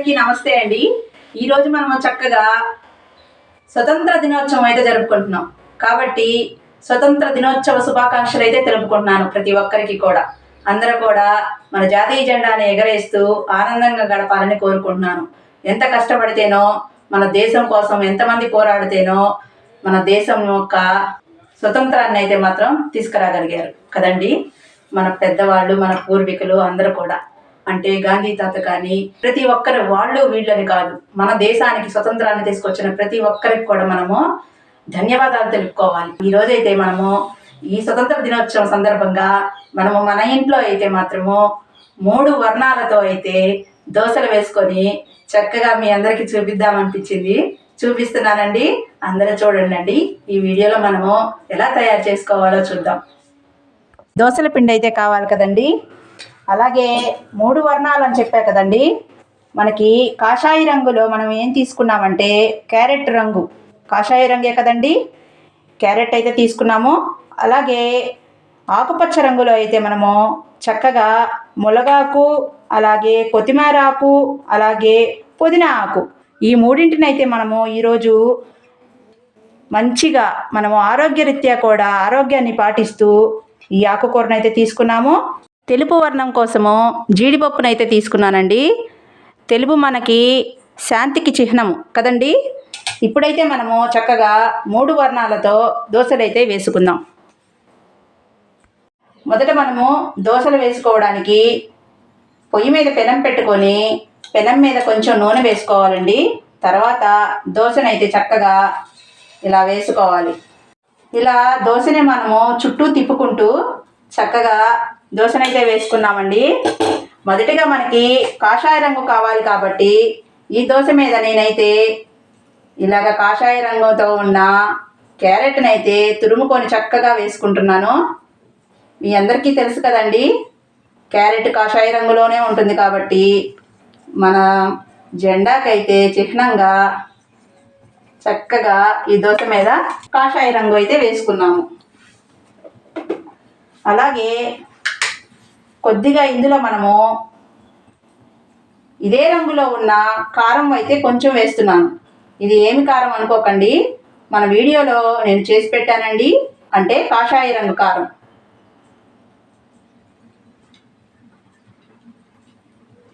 అందరికీ నమస్తే అండి. ఈరోజు మనము చక్కగా స్వతంత్ర దినోత్సవం అయితే జరుపుకుంటున్నాం. కాబట్టి స్వతంత్ర దినోత్సవ శుభాకాంక్షలు అయితే తెలుపుకుంటున్నాను ప్రతి ఒక్కరికి కూడా. అందరూ కూడా మన జాతీయ జెండాని ఎగరేస్తూ ఆనందంగా గడపాలని కోరుకుంటున్నాను. ఎంత కష్టపడితేనో మన దేశం కోసం ఎంతమంది పోరాడితేనో మన దేశం యొక్క స్వతంత్రాన్ని అయితే మాత్రం తీసుకురాగలిగారు. కదండి? మన పెద్దవాళ్ళు మన పూర్వీకులు అందరూ కూడా. అంటే గాంధీ తాత కానీ ప్రతి ఒక్కరు వాళ్ళు వీళ్ళని కాదు. మన దేశానికి స్వతంత్రాన్ని తీసుకొచ్చిన ప్రతి ఒక్కరికి కూడా మనము ధన్యవాదాలు తెలుపుకోవాలి. ఈ రోజైతే మనము ఈ స్వతంత్ర దినోత్సవం సందర్భంగా మనము మన ఇంట్లో అయితే మాత్రము మూడు వర్ణాలతో అయితే దోశలు వేసుకొని చక్కగా మీ అందరికీ చూపిద్దామనిపించింది. చూపిస్తున్నానండి. అందరూ చూడండి అండి ఈ వీడియోలో మనము ఎలా తయారు చేసుకోవాలో చూద్దాం. దోశల పిండి అయితే కావాలి కదండి. అలాగే మూడు వర్ణాలు అని చెప్పా కదండి. మనకి కాషాయ రంగులో మనం ఏం తీసుకున్నామంటే క్యారెట్ రంగు. కాషాయ రంగే కదండి. క్యారెట్ అయితే తీసుకున్నాము. అలాగే ఆకుపచ్చ రంగులో అయితే మనము చక్కగా ములగాకు అలాగే కొత్తిమీర ఆకు అలాగే పుదీనా ఆకు. ఈ మూడింటిని అయితే మనము ఈరోజు మంచిగా మనము ఆరోగ్యరీత్యా కూడా ఆరోగ్యాన్ని పాటిస్తూ ఈ ఆకుకూరను అయితే తీసుకున్నాము. తెలుపు వర్ణం కోసము జీడిపప్పునైతే తీసుకున్నానండి. తెలుపు మనకి శాంతికి చిహ్నము కదండి. ఇప్పుడైతే మనము చక్కగా మూడు వర్ణాలతో దోశలు అయితే వేసుకుందాం. మొదట మనము దోశలు వేసుకోవడానికి పొయ్యి మీద పెనం పెట్టుకొని పెనం మీద కొంచెం నూనె వేసుకోవాలండి. తర్వాత దోశనైతే చక్కగా ఇలా వేసుకోవాలి. ఇలా దోశని మనము చుట్టూ తిప్పుకుంటూ చక్కగా దోశనైతే వేసుకున్నామండి. మొదటిగా మనకి కాషాయ రంగు కావాలి కాబట్టి ఈ దోశ మీద నేనైతే ఇలాగ కాషాయ రంగుతో ఉన్న క్యారెట్ని అయితే తురుముకొని చక్కగా వేసుకుంటున్నాను. మీ అందరికీ తెలుసు కదండి క్యారెట్ కాషాయ రంగులోనే ఉంటుంది కాబట్టి మన జెండాకైతే చిహ్నంగా చక్కగా ఈ దోశ మీద కాషాయ రంగు అయితే వేసుకున్నాము. అలాగే కొద్దిగా ఇందులో మనము ఇదే రంగులో ఉన్న కారం అయితే కొంచెం వేస్తున్నాను. ఇది ఏమి కారం అనుకోకండి. మన వీడియోలో నేను చేసి పెట్టానండి. అంటే కాషాయ రంగు కారం.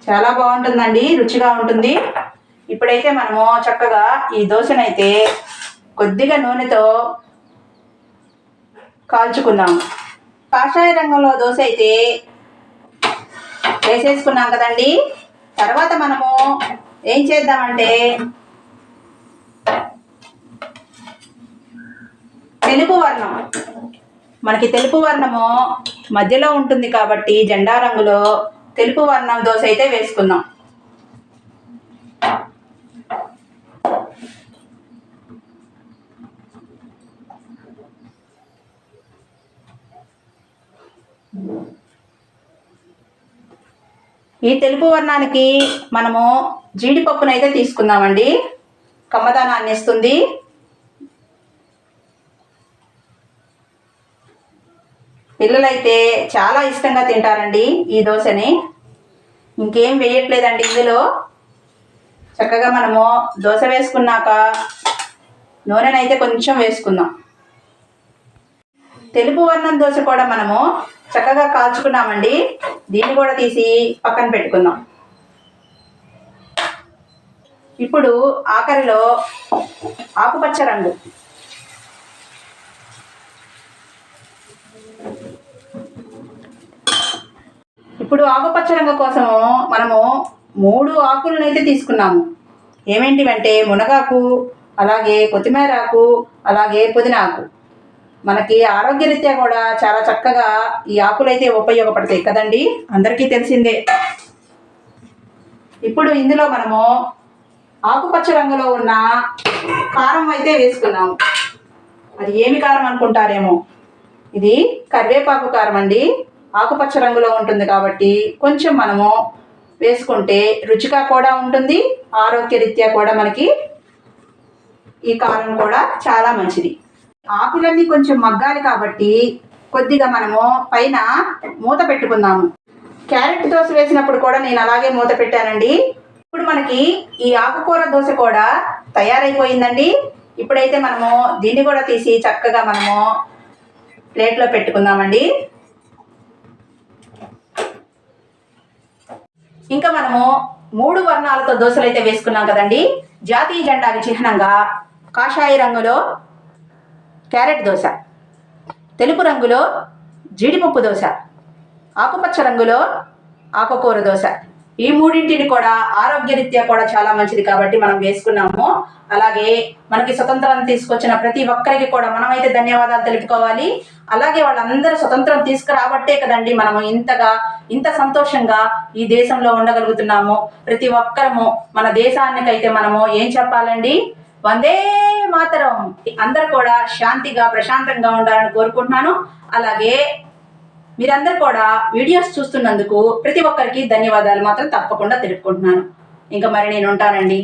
చాలా బాగుంటుందండి. రుచిగా ఉంటుంది. ఇప్పుడైతే మనము చక్కగా ఈ దోశనైతే కొద్దిగా నూనెతో కాల్చుకుందాము. కాషాయ రంగంలో దోశ అయితే వేసేసుకున్నాం కదండి. తర్వాత మనము ఏం చేద్దామంటే తెలుపు వర్ణం. మనకి తెలుపు వర్ణము మధ్యలో ఉంటుంది కాబట్టి జెండా రంగులో తెలుపు వర్ణం దోశ అయితే వేసుకుందాం. ఈ తెలుపు వర్ణానికి మనము జీడిపప్పునైతే తీసుకుందామండి. కమ్మదానాన్ని ఇస్తుంది పిల్లలైతే చాలా ఇష్టంగా తింటారండి ఈ దోశని. ఇంకేం వేయట్లేదండి ఇందులో. చక్కగా మనము దోశ వేసుకున్నాక నూనెనైతే కొంచెం వేసుకుందాం. తెలుపు వర్ణం దోశ కూడా మనము చక్కగా కాల్చుకున్నామండి. దీన్ని కూడా తీసి పక్కన పెట్టుకుందాం. ఇప్పుడు ఆఖరిలో ఆకుపచ్చ రంగు. ఇప్పుడు ఆకుపచ్చ రంగు కోసము మనము మూడు ఆకులను అయితే తీసుకున్నాము. ఏమేంటివంటే మునగాకు అలాగే కొత్తిమీర ఆకు అలాగే పుదీనాకు. మనకి ఆరోగ్యరీత్యా కూడా చాలా చక్కగా ఈ ఆకులు అయితే ఉపయోగపడతాయి కదండి? అందరికీ తెలిసిందే. ఇప్పుడు ఇందులో మనము ఆకుపచ్చ రంగులో ఉన్న కారం అయితే వేసుకున్నాము. అది ఏమి కారం అనుకుంటారేమో? ఇది కరివేపాకు కారం అండి. ఆకుపచ్చ రంగులో ఉంటుంది కాబట్టి కొంచెం మనము వేసుకుంటే రుచిగా కూడా ఉంటుంది ఆరోగ్యరీత్యా కూడా మనకి ఈ కారం కూడా చాలా మంచిది. ఆకులన్నీ కొంచెం మగ్గాలి కాబట్టి కొద్దిగా మనము పైన మూత పెట్టుకుందాము. క్యారెట్ దోశ వేసినప్పుడు కూడా నేను అలాగే మూత పెట్టానండి. ఇప్పుడు మనకి ఈ ఆకుకూర దోశ కూడా తయారైపోయిందండి. ఇప్పుడైతే మనము దీన్ని కూడా తీసి చక్కగా మనము ప్లేట్లో పెట్టుకుందామండి. ఇంకా మనము మూడు వర్ణాలతో దోశలు అయితే వేసుకున్నాం కదండి. జాతీయ జెండాకి చిహ్నంగా కాషాయ రంగులో క్యారెట్ దోశ. తెలుపు రంగులో జీడిపప్పు దోశ. ఆకుపచ్చ రంగులో ఆకుకూర దోశ. ఈ మూడింటిని కూడా ఆరోగ్యరీత్యా కూడా చాలా మంచిది కాబట్టి మనం వేసుకున్నాము. అలాగే మనకి స్వతంత్రం తీసుకొచ్చిన ప్రతి ఒక్కరికి కూడా మనమైతే ధన్యవాదాలు తెలుపుకోవాలి. అలాగే వాళ్ళందరూ స్వతంత్రం తీసుకురాబట్టే కదండి మనము ఇంతగా ఇంత సంతోషంగా ఈ దేశంలో ఉండగలుగుతున్నాము. ప్రతి ఒక్కరము మన దేశానికైతే మనము ఏం చెప్పాలండి? వందే మాతరం. అందరు కూడా శాంతిగా ప్రశాంతంగా ఉండాలని కోరుకుంటున్నాను. అలాగే మీరందరూ కూడా వీడియోస్ చూస్తున్నందుకు ప్రతి ఒక్కరికి ధన్యవాదాలు మాత్రం తప్పకుండా తెలుపుకుంటున్నాను. ఇంకా మరి నేను ఉంటానండి.